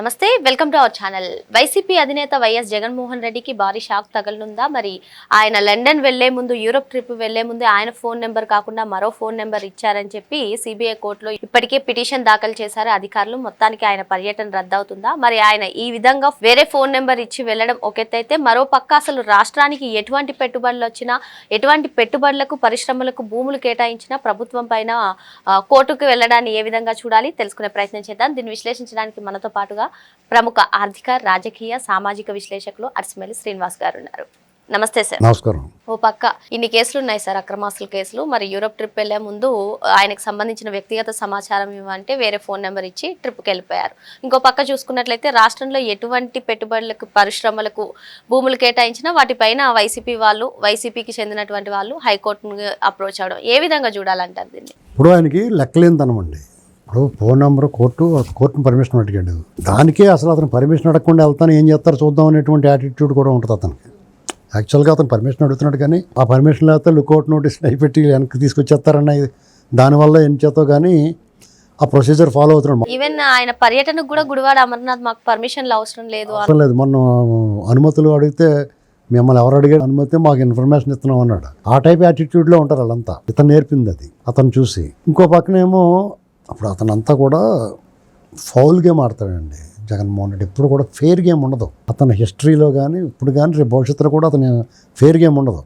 నమస్తే welcome to our channel. YCP అధినేత YS Jaganmohan రెడ్డికి భారీ షాక్ తగలనుందా మరి ఆయన లండన్ వెళ్ళే ముందు యూరోప్ ట్రిప్ వెళ్ళే ముందు ఆయన ఫోన్ నెంబర్ కాకుండా మరో ఫోన్ నెంబర్ ఇచ్చారని చెప్పి సిబిఐ కోర్టులో ఇప్పటికే పిటిషన్ దాఖలు చేశారు అధికారులు. మొత్తానికి ఆయన పర్యటన రద్దవుతుందా? మరి ఆయన ఈ విధంగా వేరే ఫోన్ నెంబర్ ఇచ్చి వెళ్ళడం ఒకెత్తైతే మరో పక్క అసలు రాష్ట్రానికి ఎటువంటి పెట్టుబడులు వచ్చినా ఎటువంటి పెట్టుబడులకు పరిశ్రమలకు భూములు కేటాయించినా ప్రభుత్వం పైన కోర్టుకు వెళ్ళడాన్ని ఏ విధంగా చూడాలి? తెలుసుకునే ప్రయత్నం చేద్దాం. దీన్ని విశ్లేషించడానికి మనతో పాటుగా ప్రముఖ ఆర్థిక రాజకీయ సామాజిక విశ్లేషకులు అర్సిమల్లి శ్రీనివాస్ గారు ఉన్నారు నమస్తే సార్. నమస్కారం. ఓ పక్క ఇన్ని కేసులు ఉన్నాయి సార్ అక్రమాస్తుల కేసులు. మరి యూరోప్ ట్రిప్ వెళ్ళే ముందు ఆయనకు సంబంధించిన వ్యక్తిగత సమాచారం ఇవ్వంటే వేరే ఫోన్ నెంబర్ ఇచ్చి ట్రిప్కి వెళ్ళిపోయారు. ఇంకో పక్క చూసుకున్నట్లయితే రాష్ట్రంలో ఎటువంటి పెట్టుబడులకు పరిశ్రమలకు భూములు కేటాయించినా వాటిపైన వైసీపీ వాళ్ళు వైసీపీకి చెందినటువంటి వాళ్ళు హైకోర్టును అప్రోచ్ అవడం ఏ విధంగా చూడాలంటారు దీన్ని? ఇప్పుడు ఆయనకి లెక్కలేనితనమండి ఇప్పుడు ఫోన్ నెంబర్ కోర్టు కోర్టును పర్మిషన్ అడిగాడు దానికే అసలు అతను పర్మిషన్ అడగకుండా వెళ్తాను ఏం చేస్తారు చూద్దాం అనేటువంటి యాటిట్యూడ్ కూడా ఉంటుంది అతనికి యాక్చువల్గా అతను పర్మిషన్ అడుగుతున్నాడు కానీ ఆ పర్మిషన్ లేకపోతే లుకౌట్ నోటీస్ అయిపెట్టి వెనక్కి తీసుకొచ్చేస్తారన్న దానివల్ల ఏం చేస్తావు కానీ ఆ ప్రొసీజర్ ఫాలో అవుతున్నాడు. ఈవెన్ ఆయన పర్యటనకు కూడా గుడివాడ అమర్నాథ్ మాకు పర్మిషన్లు అవసరం లేదు అవసరం లేదు. మొన్న అనుమతులు అడిగితే మిమ్మల్ని ఎవరు అడిగారు? అనుమతి మాకు ఇన్ఫర్మేషన్ ఇస్తున్నాం అన్నాడు. ఆ టైప్ యాటిట్యూడ్లో ఉంటారు వాళ్ళంతా. ఇతను నేర్పింది అది అతను చూసి. ఇంకో పక్కనేమో అప్పుడు అతనంతా కూడా ఫౌల్ గేమ్ ఆడతాడండి. జగన్మోహన్ రెడ్డి. ఎప్పుడు కూడా ఫెయిర్ గేమ్ ఉండదు. అతని హిస్టరీలో కానీ ఇప్పుడు కానీ రేపు భవిష్యత్తులో కూడా అతని ఫెయిర్ గేమ్ ఉండదు.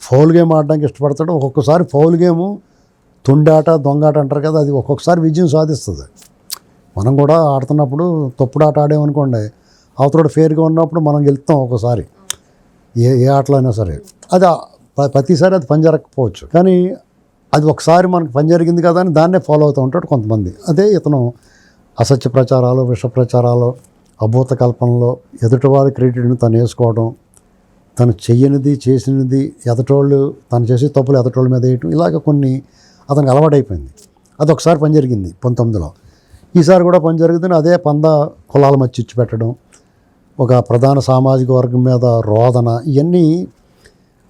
ఫౌల్ గేమ్ ఆడడానికి ఇష్టపడతాడు. ఒక్కొక్కసారి ఫౌల్ గేము తుండాట దొంగాట అంటారు కదా అది ఒక్కొక్కసారి విజయం సాధిస్తుంది. మనం కూడా ఆడుతున్నప్పుడు తప్పుడు ఆట ఆడామనుకోండి అవతల ఫేర్గా ఉన్నప్పుడు మనం గెలుస్తాం ఒక్కోసారి ఏ ఏ ఆటలైనా అయినా సరే. అది ప్రతిసారి అది పని జరగకపోవచ్చు. కానీ అది ఒకసారి మనకు పని జరిగింది కదా అని దాన్నే ఫాలో అవుతూ ఉంటాడు కొంతమంది. అదే ఇతను అసత్య ప్రచారాలు విష ప్రచారాలు అభూత కల్పనలో ఎదుటివారి క్రెడిట్ని తను వేసుకోవడం తను చెయ్యనిది చేసినది ఎదటోళ్ళు తను చేసే తప్పులు ఎదటోళ్ళ మీద వేయటం ఇలాగ కొన్ని అతనికి అలవాటైపోయింది. అది ఒకసారి పని జరిగింది పంతొమ్మిదిలో. ఈసారి కూడా పని జరుగుతుంది అదే పంద కులాల మధ్య ఇచ్చి పెట్టడం ఒక ప్రధాన సామాజిక వర్గం మీద రోదన ఇవన్నీ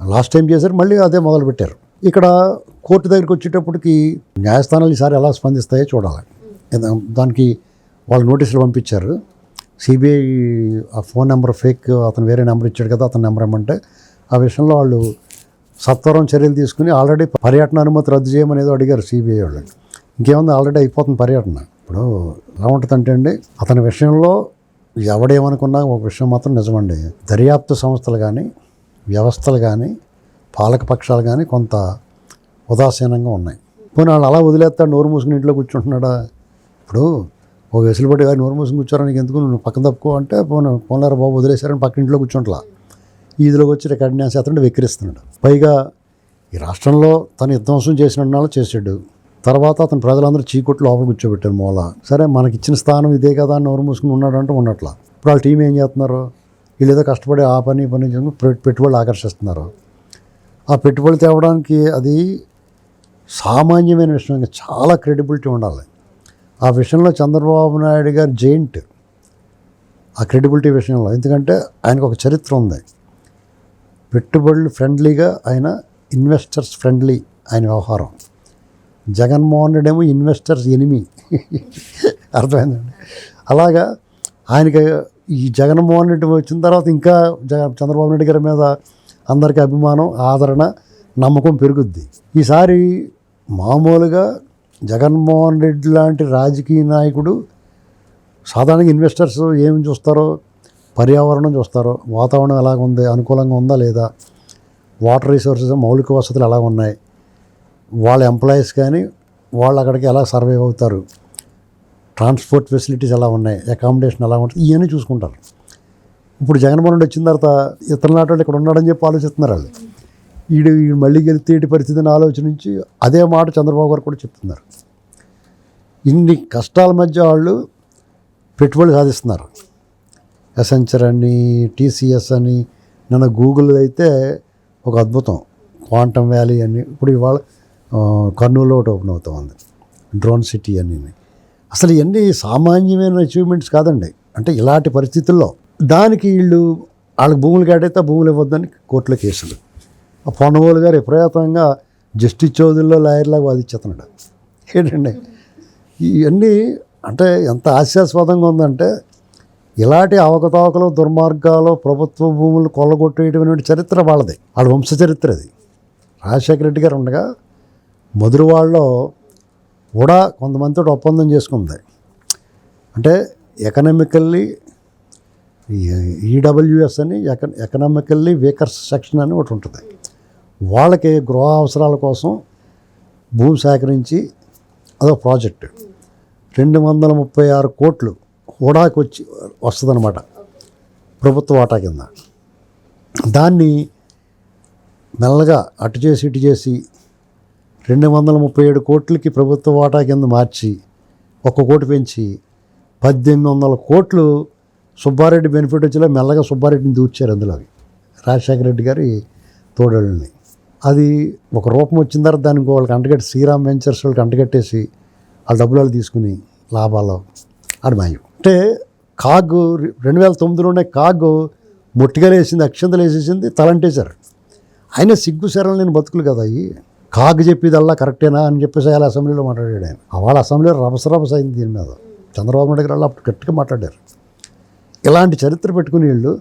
లాస్ట్ టైం చేశారు మళ్ళీ అదే మొదలుపెట్టారు. ఇక్కడ కోర్టు దగ్గరికి వచ్చేటప్పటికి న్యాయస్థానాలు ఈసారి ఎలా స్పందిస్తాయో చూడాలి. దానికి వాళ్ళు నోటీసులు పంపించారు. సిబిఐ ఆ ఫోన్ నెంబర్ ఫేక్ అతను వేరే నెంబర్ ఇచ్చాడు కదా అతని నెంబర్ ఇమ్మంటే ఆ విషయంలో వాళ్ళు సత్వరం చర్యలు తీసుకుని ఆల్రెడీ పర్యటన అనుమతి రద్దు చేయమనేది అడిగారు సిబిఐ వాళ్ళు. ఇంకేముంది ఆల్రెడీ అయిపోతుంది పర్యటన. ఇప్పుడు ఎలా ఉంటుందంటే అండి అతని విషయంలో ఎవడేమనుకున్నా ఒక విషయం మాత్రం నిజమండి. దర్యాప్తు సంస్థలు కానీ వ్యవస్థలు కానీ పాలకపక్షాలు కానీ కొంత ఉదాసీనంగా ఉన్నాయి. పోనీ వాళ్ళు అలా వదిలేస్తాడు నోరు మూసుకుని ఇంట్లో కూర్చుంటున్నాడా? ఇప్పుడు ఓ వెసులుబడి గారు నోరు మూసుకుని కూర్చోడానికి ఎందుకు నువ్వు పక్కన తప్పుకో అంటే పోను పోన్లారా బాబు వదిలేశారని పక్క ఇంట్లో కూర్చుంటలా. ఈదిలోకి వచ్చి రికార్డ్ చేస్తాడు వెక్కిరిస్తున్నాడు. పైగా ఈ రాష్ట్రంలో తను విధ్వంసం చేసిన నాళ్ళు చేసాడు తర్వాత అతను ప్రజలందరూ చీకొట్లు లోపల కూర్చోబెట్టారు మూల. సరే మనకి ఇచ్చిన స్థానం ఇదే కదా అని నోరు మూసుకుని ఉన్నాడు అంటే ఉన్నట్ల. ఇప్పుడు వాళ్ళ టీం ఏం చేస్తున్నారు? వీళ్ళేదో కష్టపడి ఆ పని పని చేసుకుని పెట్టుబడులు ఆకర్షిస్తున్నారు. ఆ పెట్టుబడి తేవడానికి అది సామాన్యమైన విషయం చాలా క్రెడిబిలిటీ ఉండాలి. ఆ విషయంలో చంద్రబాబు నాయుడు గారు జైంట్ ఆ క్రెడిబిలిటీ విషయంలో. ఎందుకంటే ఆయనకు ఒక చరిత్ర ఉంది. పెట్టుబడులు ఫ్రెండ్లీగా ఆయన ఇన్వెస్టర్స్ ఫ్రెండ్లీ ఆయన వ్యవహారం. జగన్మోహన్ రెడ్డి ఏమో ఇన్వెస్టర్స్ ఎనిమి. అర్థమైందండి అలాగా ఆయనకి ఈ జగన్మోహన్ రెడ్డి వచ్చిన తర్వాత ఇంకా జగ చంద్రబాబు నాయుడు గారి మీద అందరికీ అభిమానం ఆదరణ నమ్మకం పెరుగుద్ది. ఈసారి మామూలుగా జగన్మోహన్ రెడ్డి లాంటి రాజకీయ నాయకుడు సాధారణంగా ఇన్వెస్టర్స్ ఏమి చూస్తారో పర్యావరణం చూస్తారో వాతావరణం ఎలాగ ఉంది అనుకూలంగా ఉందా లేదా వాటర్ రిసోర్సెస్ మౌలిక వసతులు ఎలా ఉన్నాయి వాళ్ళ ఎంప్లాయీస్ కానీ వాళ్ళు అక్కడికి ఎలా సర్వైవ్ అవుతారు ట్రాన్స్పోర్ట్ ఫెసిలిటీస్ ఎలా ఉన్నాయి అకామిడేషన్ ఎలా ఉంటుంది ఇవన్నీ చూసుకుంటారు. ఇప్పుడు జగన్మోహన్ రెడ్డి వచ్చిన తర్వాత ఇతర నాటి వాళ్ళు ఇక్కడ ఉన్నాడని చెప్పి ఆలోచిస్తున్నారు వాళ్ళు? ఈడు ఈడు మళ్ళీ గెలిస్తే ఇటు పరిస్థితి అని ఆలోచించి అదే మాట చంద్రబాబు గారు కూడా చెప్తున్నారు. ఇన్ని కష్టాల మధ్య వాళ్ళు పెట్టుబడులు సాధిస్తున్నారు. ఎసెంచర్ అని టీసీఎస్ అని నన్ను గూగుల్ అయితే ఒక అద్భుతం. క్వాంటమ్ వ్యాలీ అని ఇప్పుడు ఇవాళ కర్నూలు ఒకటి ఓపెన్ అవుతా ఉంది. డ్రోన్ సిటీ అని. అసలు ఇవన్నీ సామాన్యమైన అచీవ్మెంట్స్ కాదండి. అంటే ఇలాంటి పరిస్థితుల్లో దానికి వీళ్ళు వాళ్ళకి భూములు కేటైతే భూములు ఇవ్వద్దని కోర్టులో కేసులు. ఆ పొన్నవోలు గారు విపరీతంగా జస్టిస్ చౌదరిలో లాయర్లాగా వాదించేస్తున్నాడు ఏంటండి? ఇవన్నీ అంటే ఎంత హాస్యాస్పదంగా ఉందంటే ఇలాంటి అవకతవకలు దుర్మార్గాలు ప్రభుత్వ భూములు కొల్లగొట్టేటువంటి చరిత్ర వాళ్ళది. వాళ్ళ వంశ చరిత్ర అది. రాజశేఖర రెడ్డి గారు ఉండగా మధురవాడలో కూడా కొంతమందితో ఒప్పందం చేసుకుంది. అంటే ఎకనామికల్లీ ఈడబ్ల్యూఎస్ అని ఎక ఎకనామికల్లీ వీకర్స్ సెక్షన్ అని ఒకటి ఉంటుంది. వాళ్ళకి గృహ అవసరాల కోసం భూమి సేకరించి అదో ప్రాజెక్టు. రెండు వందల ముప్పై ఆరు కోట్లు హోడాకి వచ్చి వస్తుందన్నమాట. ప్రభుత్వ వాటా కింద. దాన్ని మెల్లగా అటు చేసి ఇటు చేసి రెండు వందల ముప్పై ఏడు కోట్లకి ప్రభుత్వ వాటా కింద మార్చి ఒక్క కోటి పెంచి పద్దెనిమిది వందల కోట్లు సుబ్బారెడ్డి బెనిఫిట్ వచ్చేలా మెల్లగా సుబ్బారెడ్డిని దూర్చారు అందులో రాజశేఖర రెడ్డి గారి తోడళ్ళని. అది ఒక రూపం వచ్చిన తర్వాత దానికి వాళ్ళకి అంటగట్టి శ్రీరామ్ వెంచర్స్ వాళ్ళకి అంటగట్టేసి వాళ్ళ డబ్బులు వాళ్ళు తీసుకుని లాభాలు అని మాయం. అంటే కాగు రెండు వేల తొమ్మిదిలోనే కాగు మొట్టిగలు వేసింది అక్షంతలు వేసేసింది తలంటేశారు. ఆయన సిగ్గు శరం నేను బతుకులు కదా అవి కాగ్ చెప్పేదల్లా కరెక్టేనా అని చెప్పేసి ఆయన అసెంబ్లీలో మాట్లాడాడు ఆయన. వాళ్ళ అసెంబ్లీలో రభస రభస అయింది దీని మీద. చంద్రబాబు నాయుడు గారు అప్పుడు గట్టిగా మాట్లాడారు. ఇలాంటి చరిత్ర పెట్టుకుని వీళ్ళు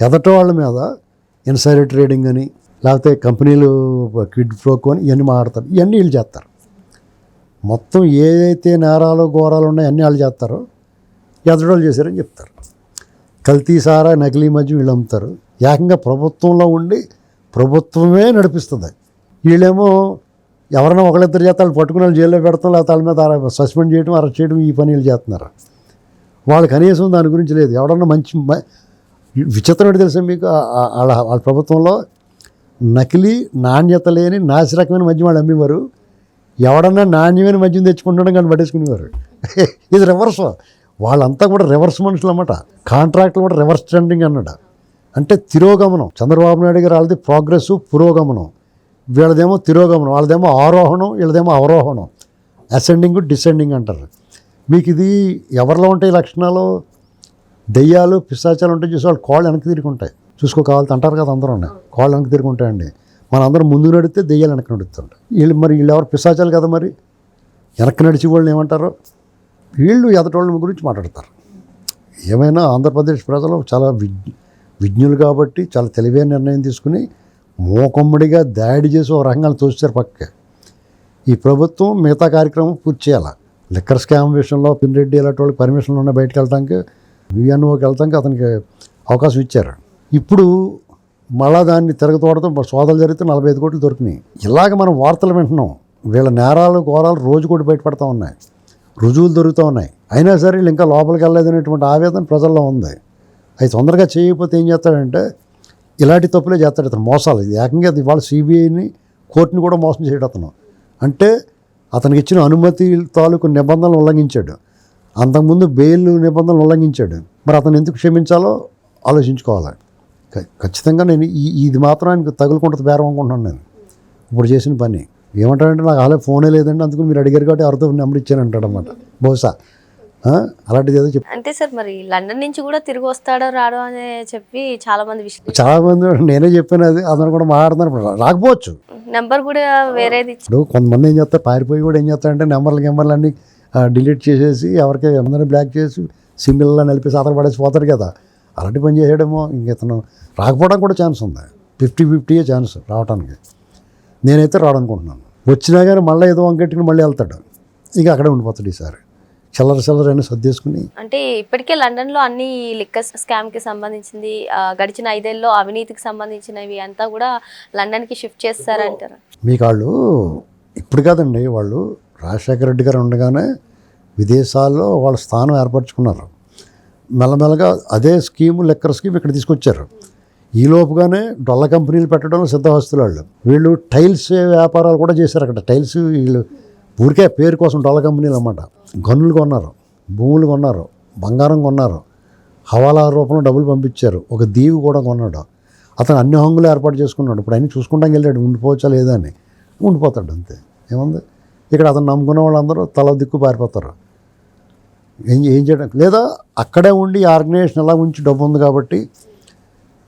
ఎదట వాళ్ళ మీద ఇన్సైడర్ ట్రేడింగ్ అని లేకపోతే కంపెనీలు క్విడ్ ఫ్లోక్ అని ఇవన్నీ మాట్లాడతారు ఇవన్నీ వీళ్ళు చేస్తారు. మొత్తం ఏదైతే నేరాలు ఘోరాలు ఉన్నాయో అన్నీ వాళ్ళు చేస్తారో. ఎదడోళ్ళు చేశారని చెప్తారు. కల్తీ సారా నకిలీ మధ్య వీళ్ళు అమ్ముతారు. ఏకంగా ప్రభుత్వంలో ఉండి ప్రభుత్వమే నడిపిస్తుంది. వీళ్ళేమో ఎవరైనా ఒకళ్ళిద్దరు చేస్తారు పట్టుకుని వాళ్ళు జైల్లో పెడతాం లేకపోతే వాళ్ళ మీద సస్పెండ్ చేయడం అరెస్ట్ చేయడం ఈ పని వీళ్ళు చేస్తున్నారు. వాళ్ళు కనీసం దాని గురించి లేదు. ఎవడన్నా మంచి మ- విచిత్రం ఏంటి తెలుసా మీకు? వాళ్ళ వాళ్ళ ప్రభుత్వంలో నకిలీ నాణ్యత లేని నాసిరకమైన మద్యం వాళ్ళు అమ్మేవారు. ఎవడన్నా నాణ్యమైన మద్యం తెచ్చుకుంటాడం కానీ పట్టేసుకునేవారు. ఇది రివర్స్ వాళ్ళంతా కూడా రివర్స్ మనుషులు అన్నమాట. కాంట్రాక్ట్లు కూడా రివర్స్ ట్రెండింగ్ అన్నమాట. అంటే తిరోగమనం. చంద్రబాబు నాయుడు గారు వాళ్ళది ప్రోగ్రెస్ పురోగమనం. వీళ్ళదేమో తిరోగమనం. వాళ్ళదేమో ఆరోహణం వీళ్ళదేమో అవరోహణం. అసెండింగ్ డిసెండింగ్ అంటారు. మీకు ఇది ఎవరిలో ఉంటాయి లక్షణాలు? దెయ్యాలు పిశాచాలు ఉంటాయి చూసి వాళ్ళు కాళ్ళు వెనక్కి తిరిగి ఉంటాయి. చూసుకో కావాలి అంటారు కదా అందరూ కాళ్ళు వెనక్కి తిరిగి ఉంటాయండి. మనందరం ముందు నడితే దెయ్యాలు వెనక్కి నడుస్తుంటారు వీళ్ళు మరి వీళ్ళు ఎవరు పిశాచాలు కదా మరి? వెనక్కి నడిచి వాళ్ళని ఏమంటారు? వీళ్ళు ఎదటోళ్ళ గురించి మాట్లాడతారు. ఏమైనా ఆంధ్రప్రదేశ్ ప్రజలు చాలా విజ్ఞులు కాబట్టి చాలా తెలివైన నిర్ణయం తీసుకుని మోకమ్మడిగా దాడి చేసి ఒక రంగాన్ని తోస్తారు పక్కకి ఈ ప్రభుత్వం మిగతా కార్యక్రమం పూర్తి చేయాలి? లిక్కర్ స్కామ్ విషయంలో పిన్రెడ్డి ఇలాంటి వాళ్ళకి పర్మిషన్లు ఉన్నాయి బయటకు వెళ్తానికి విఎన్ఓకి వెళ్తానికి అతనికి అవకాశం ఇచ్చారు. ఇప్పుడు మళ్ళా దాన్ని తిరగతోడటం సోదాలు జరిగితే నలభై ఐదు కోట్లు దొరికినాయి. ఇలాగ మనం వార్తలు వింటున్నాం. వీళ్ళ నేరాలు ఘోరాలు రోజు కూడా బయటపడతా ఉన్నాయి. రుజువులు దొరుకుతూ ఉన్నాయి. అయినా సరే వీళ్ళు ఇంకా లోపలికి వెళ్ళలేదనేటువంటి ఆవేదన ప్రజల్లో ఉంది. అది తొందరగా చేయకపోతే ఏం చేస్తాడంటే ఇలాంటి తప్పులే చేస్తాడు అతను మోసాలు. ఇది ఏకంగా ఇవాళ సిబిఐని కోర్టుని కూడా మోసం చేయడం అతను. అంటే అతనికి ఇచ్చిన అనుమతి తాలూకు నిబంధనలు ఉల్లంఘించాడు. అంతకుముందు బెయిల్ నిబంధనలు ఉల్లంఘించాడు. మరి అతను ఎందుకు క్షమించాలో ఆలోచించుకోవాలి. ఖచ్చితంగా నేను ఈ ఇది మాత్రం ఆయనకు తగులుకుంటుంది బేరం అనుకుంటున్నాను నేను. ఇప్పుడు చేసిన పని. ఏమంటాడంటే నాకు అలా ఫోనే లేదండి అందుకు మీరు అడిగారు కాబట్టి ఎవరితో నెంబర్ ఇచ్చాను అంటాడు అనమాట బహుశా? అలాంటిది ఏదో చెప్పి అంతే సార్ మరి లండన్ నుంచి కూడా తిరిగి వస్తాడో రాడో అని చెప్పి చాలా మంది విషయం చాలా మంది నేనే చెప్పాను అది అతను కూడా మాట్లాడుతున్నారు. రాకపోవచ్చు. నెంబర్ కూడా వేరేది ఇప్పుడు కొంతమంది ఏం చేస్తారు పారిపోయి కూడా ఏం చేస్తారంటే నెంబర్లు గింబర్లు అన్ని డిలీట్ చేసేసి ఎవరికి అందరినీ బ్లాక్ చేసి సింగిల్లా నిలిపేసి అతను పడేసి పోతాడు కదా. అలాంటి పని చేసాడేమో ఇంక ఇతను రాకపోవడం కూడా ఛాన్స్ ఉంది. ఫిఫ్టీ ఫిఫ్టీయే ఛాన్స్ రావడానికి నేనైతే రావడానుకుంటున్నాను వచ్చినా కానీ మళ్ళీ ఏదో వంకెట్టుకుని మళ్ళీ వెళ్తాడు. ఇక అక్కడే ఉండిపోతాడు ఈసారి. చిల్లర చిల్లర అని సర్దేసుకుని అంటే ఇప్పటికే లండన్లో అన్ని లిక్కర్ స్కామ్కి సంబంధించింది గడిచిన ఐదేళ్ళలో అవినీతికి సంబంధించినవి అంతా కూడా లండన్కి షిఫ్ట్ చేస్తారంటారు. మీకు వాళ్ళు ఇప్పుడు కాదండి. వాళ్ళు రాజశేఖర రెడ్డి గారు ఉండగానే విదేశాల్లో వాళ్ళ స్థానం ఏర్పరచుకున్నారు. మెల్లమెల్లగా అదే స్కీము లెక్కర్ స్కీమ్ ఇక్కడ తీసుకొచ్చారు. ఈ లోపుగానే డొల్ల కంపెనీలు పెట్టడం సిద్ధహస్తులు వాళ్ళు. వీళ్ళు టైల్స్ వ్యాపారాలు కూడా చేశారు అక్కడ. టైల్స్ వీళ్ళు ఊరికే పేరు కోసం డొల్ల కంపెనీలు అన్నమాట. గనులు కొన్నారు భూములు కొన్నారు బంగారం కొన్నారు. హవాలా రూపంలో డబ్బులు పంపించారు. ఒక దీవి కూడా కొన్నాడు. అతను అన్ని హంగులు ఏర్పాటు చేసుకున్నాడు. ఇప్పుడు అన్ని చూసుకుంటాం వెళ్ళాడు. ఉండిపోవచ్చా లేదా అని. ఉండిపోతాడు అంతే. ఏముంది? ఇక్కడ అతను నమ్ముకున్న వాళ్ళందరూ తల దిక్కు పారిపోతారు. ఏం ఏం చేయడం? లేదా అక్కడే ఉండి ఆర్గనైజేషన్ ఎలా ఉంచి డబ్బు ఉంది కాబట్టి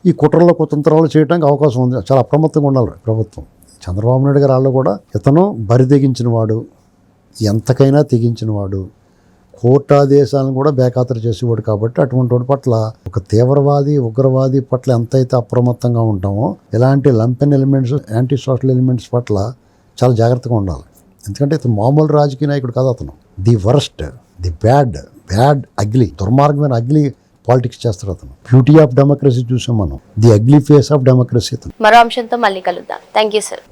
ఈ కుట్రలో కుతంత్రాలు చేయడానికి అవకాశం ఉంది. చాలా అప్రమత్తంగా ఉండాలి ప్రభుత్వం. చంద్రబాబు నాయుడు గారు వాళ్ళు కూడా ఇతను బరి తెగించిన వాడు ఎంతకైనా తెగించిన వాడు కోర్టు ఆదేశాలను కూడా బేఖాతరు చేసేవాడు కాబట్టి అటువంటి వాడి పట్ల ఒక తీవ్రవాది ఉగ్రవాది పట్ల ఎంతైతే అప్రమత్తంగా ఉంటామో ఇలాంటి lumpen elements anti social elements పట్ల చాలా జాగ్రత్తగా ఉండాలి. ఎందుకంటే ఇతను మామూలు రాజకీయ నాయకుడు కాదు అతను. The worst. The bad bad ugly దుర్మార్గమైన అగ్లీ పాలిటిక్స్ చేస్తారు అతను. బ్యూటీ ఆఫ్ డెమోక్రసీ చూసాం మనం. The ugly face of democracy అతను. మరో అంశంతో మళ్ళీ కలుద్దాం. Thank you sir.